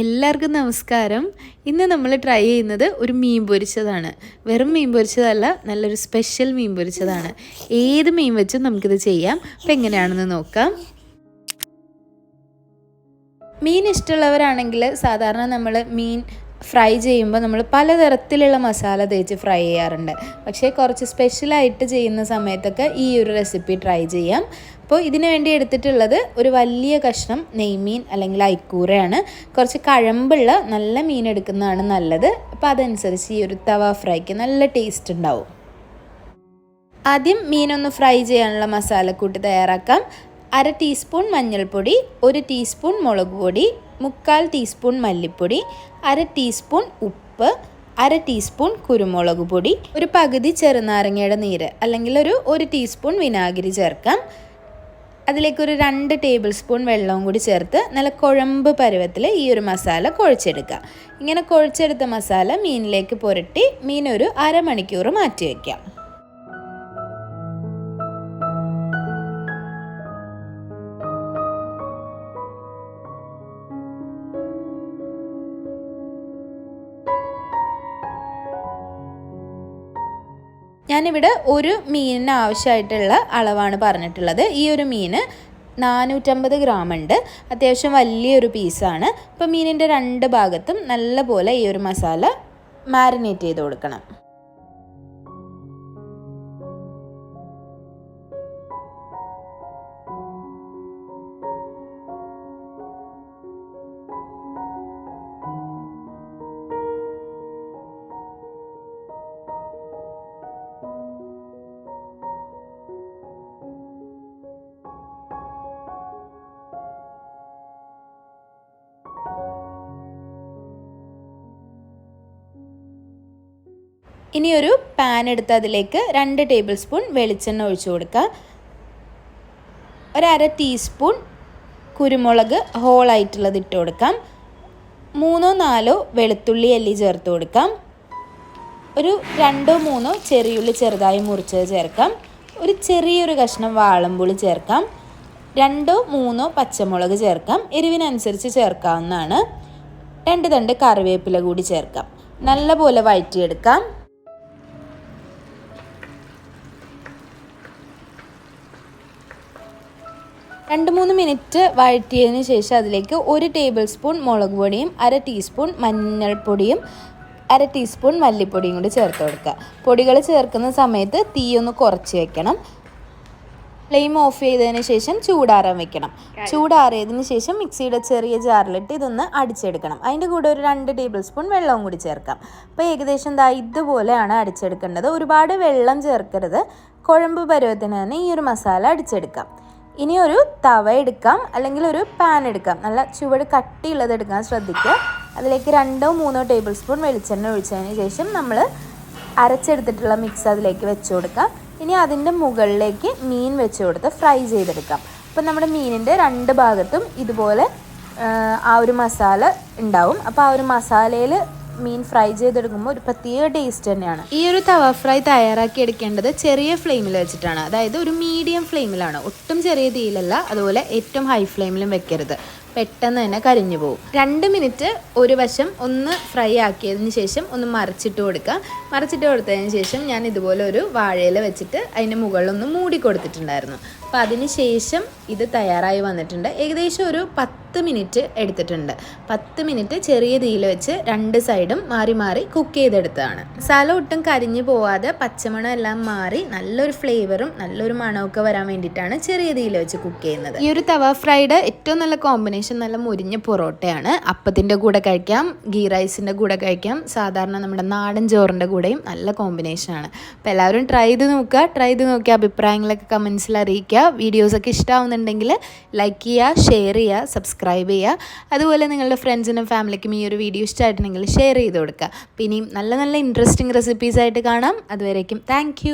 എല്ലാവർക്കും നമസ്കാരം. ഇന്ന് നമ്മൾ ട്രൈ ചെയ്യുന്നത് ഒരു മീൻ പൊരിച്ചതാണ്. വെറും മീൻ പൊരിച്ചതല്ല നല്ലൊരു സ്പെഷ്യൽ മീൻ പൊരിച്ചതാണ്. ഏത് മീൻ വെച്ചും നമുക്കിത് ചെയ്യാം. അപ്പം എങ്ങനെയാണെന്ന് നോക്കാം. മീൻ ഇഷ്ടമുള്ളവരാണെങ്കിൽ സാധാരണ നമ്മൾ മീൻ ഫ്രൈ ചെയ്യുമ്പോൾ നമ്മൾ പലതരത്തിലുള്ള മസാല തേച്ച് ഫ്രൈ ചെയ്യാറുണ്ട്. പക്ഷേ കുറച്ച് സ്പെഷ്യലായിട്ട് ചെയ്യുന്ന സമയത്തൊക്കെ ഈ ഒരു റെസിപ്പി ട്രൈ ചെയ്യാം. അപ്പോൾ ഇതിനു വേണ്ടി എടുത്തിട്ടുള്ളത് ഒരു വലിയ കഷ്ണം നെയ്മീൻ അല്ലെങ്കിൽ ഐക്കൂറയാണ് കുറച്ച് കഴമ്പുള്ള നല്ല മീൻ എടുക്കുന്നതാണ് നല്ലത്. അപ്പോൾ അതനുസരിച്ച് ഈ ഒരു തവ ഫ്രൈക്ക് നല്ല ടേസ്റ്റ് ഉണ്ടാവും. ആദ്യം മീനൊന്ന് ഫ്രൈ ചെയ്യാനുള്ള മസാലക്കൂട്ട് തയ്യാറാക്കാം. അര ടീസ്പൂൺ മഞ്ഞൾപ്പൊടി ഒരു ടീസ്പൂൺ മുളക് പൊടി മുക്കാൽ ടീസ്പൂൺ മല്ലിപ്പൊടി അര ടീസ്പൂൺ ഉപ്പ് അര ടീസ്പൂൺ കുരുമുളക് പൊടി ഒരു പകുതി ചെറുനാരങ്ങയുടെ നീര് അല്ലെങ്കിൽ ഒരു ഒരു ടീസ്പൂൺ വിനാഗിരി ചേർക്കാം. അതിലേക്കൊരു രണ്ട് ടേബിൾ സ്പൂൺ വെള്ളവും കൂടി ചേർത്ത് നല്ല കുഴമ്പ് പരുവത്തിൽ ഈ ഒരു മസാല കുഴച്ചെടുക്കുക. ഇങ്ങനെ കുഴച്ചെടുത്ത മസാല മീനിലേക്ക് പുരട്ടി മീൻ ഒരു അരമണിക്കൂർ മാറ്റി വയ്ക്കാം ഞാനിവിടെ ഒരു മീനിന് ആവശ്യമായിട്ടുള്ള അളവാണ് പറഞ്ഞിട്ടുള്ളത്. ഈ ഒരു മീന് നാനൂറ്റമ്പത് ഗ്രാം ഉണ്ട്. അത്യാവശ്യം വലിയൊരു പീസാണ്. അപ്പോൾ മീനിന്റെ രണ്ട് ഭാഗത്തും നല്ലപോലെ ഈ ഒരു മസാല മാരിനേറ്റ് ചെയ്ത് കൊടുക്കണം. ഇനി ഒരു പാൻ എടുത്ത് അതിലേക്ക് രണ്ട് ടേബിൾ സ്പൂൺ വെളിച്ചെണ്ണ ഒഴിച്ചു കൊടുക്കുക. ഒരര ടീസ്പൂൺ കുരുമുളക് ഹോളായിട്ടുള്ളത് ഇട്ട് കൊടുക്കാം. മൂന്നോ നാലോ വെളുത്തുള്ളി അല്ലി ചേർത്ത് കൊടുക്കാം. ഒരു രണ്ടോ മൂന്നോ ചെറിയുള്ളി ചെറുതായി മുറിച്ചത് ചേർക്കാം. ഒരു ചെറിയൊരു കഷ്ണം വാളംപുളി ചേർക്കാം. രണ്ടോ മൂന്നോ പച്ചമുളക് ചേർക്കാം. എരിവിനനുസരിച്ച് ചേർക്കാവുന്നതാണ്. രണ്ട് തണ്ട് കറിവേപ്പില കൂടി ചേർക്കാം. നല്ലപോലെ വഴറ്റിയെടുക്കാം. രണ്ട് മൂന്ന് മിനിറ്റ് വഴറ്റിയതിന് ശേഷം അതിലേക്ക് ഒരു ടേബിൾ സ്പൂൺ മുളക് പൊടിയും അര ടീസ്പൂൺ മഞ്ഞൾപ്പൊടിയും അര ടീസ്പൂൺ മല്ലിപ്പൊടിയും കൂടി ചേർത്ത് കൊടുക്കുക. പൊടികൾ ചേർക്കുന്ന സമയത്ത് തീയൊന്ന് കുറച്ച് വെക്കണം. ഫ്ലെയിം ഓഫ് ചെയ്തതിന് ശേഷം ചൂടാറാൻ വെക്കണം. ചൂടാറിയതിന് ശേഷം മിക്സിയുടെ ചെറിയ ജാറിലിട്ട് ഇതൊന്ന് അടിച്ചെടുക്കണം. അതിന്റെ കൂടെ ഒരു രണ്ട് ടേബിൾ സ്പൂൺ വെള്ളവും കൂടി ചേർക്കാം. അപ്പോൾ ഏകദേശം ദാ ഇതുപോലെയാണ് അടിച്ചെടുക്കേണ്ടത്. ഒരുപാട് വെള്ളം ചേർക്കരുത്. കുഴമ്പ് പരുവത്തിന് തന്നെ ഈ ഒരു മസാല അടിച്ചെടുക്കാം. ഇനി ഒരു തവ എടുക്കാം അല്ലെങ്കിൽ ഒരു പാൻ എടുക്കാം. നല്ല ചുവട് കട്ടിയുള്ളത് എടുക്കാൻ ശ്രദ്ധിക്കുക. അതിലേക്ക് രണ്ടോ മൂന്നോ ടേബിൾ സ്പൂൺ വെളിച്ചെണ്ണ ഒഴിച്ചതിന് ശേഷം നമ്മൾ അരച്ചെടുത്തിട്ടുള്ള മിക്സ് അതിലേക്ക് വെച്ച് കൊടുക്കാം. ഇനി അതിന്റെ മുകളിലേക്ക് മീൻ വെച്ച് കൊടുത്ത് ഫ്രൈ ചെയ്തെടുക്കാം. അപ്പം നമ്മുടെ മീനിന്റെ രണ്ട് ഭാഗത്തും ഇതുപോലെ ആ ഒരു മസാല ഉണ്ടാവും. അപ്പോൾ ആ ഒരു മസാലയിൽ മീൻ ഫ്രൈ ചെയ്തെടുക്കുമ്പോൾ ഒരു പ്രത്യേക ടേസ്റ്റ് തന്നെയാണ്. ഈ ഒരു തവ ഫ്രൈ തയ്യാറാക്കി എടുക്കേണ്ടത് ചെറിയ ഫ്ലെയിമിൽ വെച്ചിട്ടാണ്. അതായത് ഒരു മീഡിയം ഫ്ലെയിമിലാണ്. ഒട്ടും ചെറിയ തീയിലല്ല അതുപോലെ ഏറ്റവും ഹൈ ഫ്ലെയിമിലും വെക്കരുത്. പെട്ടെന്ന് തന്നെ കരിഞ്ഞു പോകും രണ്ട് മിനിറ്റ് ഒരു വശം ഒന്ന് ഫ്രൈ ആക്കിയതിന് ശേഷം ഒന്ന് മറിച്ചിട്ട് കൊടുക്കുക. മറിച്ചിട്ട് കൊടുത്തതിന് ശേഷം ഞാൻ ഇതുപോലെ ഒരു വാഴയില വെച്ചിട്ട് അതിന്റെ മുകളിലൊന്ന് മൂടി കൊടുത്തിട്ടുണ്ടായിരുന്നു. അപ്പോൾ അതിന് ശേഷം ഇത് തയ്യാറായി വന്നിട്ടുണ്ട്. ഏകദേശം ഒരു പത്ത് മിനിറ്റ് എടുത്തിട്ടുണ്ട്. പത്ത് മിനിറ്റ് ചെറിയ തീയിൽ വെച്ച് രണ്ട് സൈഡും മാറി മാറി കുക്ക് ചെയ്തെടുത്തതാണ്. മസാല ഒട്ടും കരിഞ്ഞു പോവാതെ പച്ചമണം എല്ലാം മാറി നല്ലൊരു ഫ്ലേവറും നല്ലൊരു മണമൊക്കെ വരാൻ വേണ്ടിയിട്ടാണ് ചെറിയ തീയിൽ വെച്ച് കുക്ക് ചെയ്യുന്നത്. ഈ ഒരു തവ ഫ്രൈഡ് ഏറ്റവും നല്ല കോമ്പിനേഷൻ നല്ല മുരിഞ്ഞ പൊറോട്ടയാണ്. അപ്പത്തിന്റെ കൂടെ കഴിക്കാം ഗീ റൈസിന്റെ കൂടെ കഴിക്കാം സാധാരണ നമ്മുടെ നാടൻ ചോറിന്റെ കൂടെയും നല്ല കോമ്പിനേഷനാണ്. അപ്പോൾ എല്ലാവരും ട്രൈ ചെയ്ത് നോക്കുക. ട്രൈ ചെയ്ത് നോക്കിയ അഭിപ്രായങ്ങളൊക്കെ കമൻസിൽ അറിയിക്കുക. വീഡിയോസൊക്കെ ഇഷ്ടമാവുന്നുണ്ടെങ്കിൽ ലൈക്ക് ചെയ്യുക ഷെയർ ചെയ്യുക സബ്സ്ക്രൈബ് ചെയ്യുക. അതുപോലെ നിങ്ങളുടെ ഫ്രണ്ട്സിനും ഫാമിലിക്കും ഈ ഒരു വീഡിയോ ഇഷ്ടമായിട്ടുണ്ടെങ്കിൽ ഷെയർ ചെയ്ത് കൊടുക്കുക. പിന്നെ നല്ല നല്ല ഇൻട്രസ്റ്റിംഗ് റെസിപ്പീസായിട്ട് കാണാം. അതുവരേക്കും താങ്ക്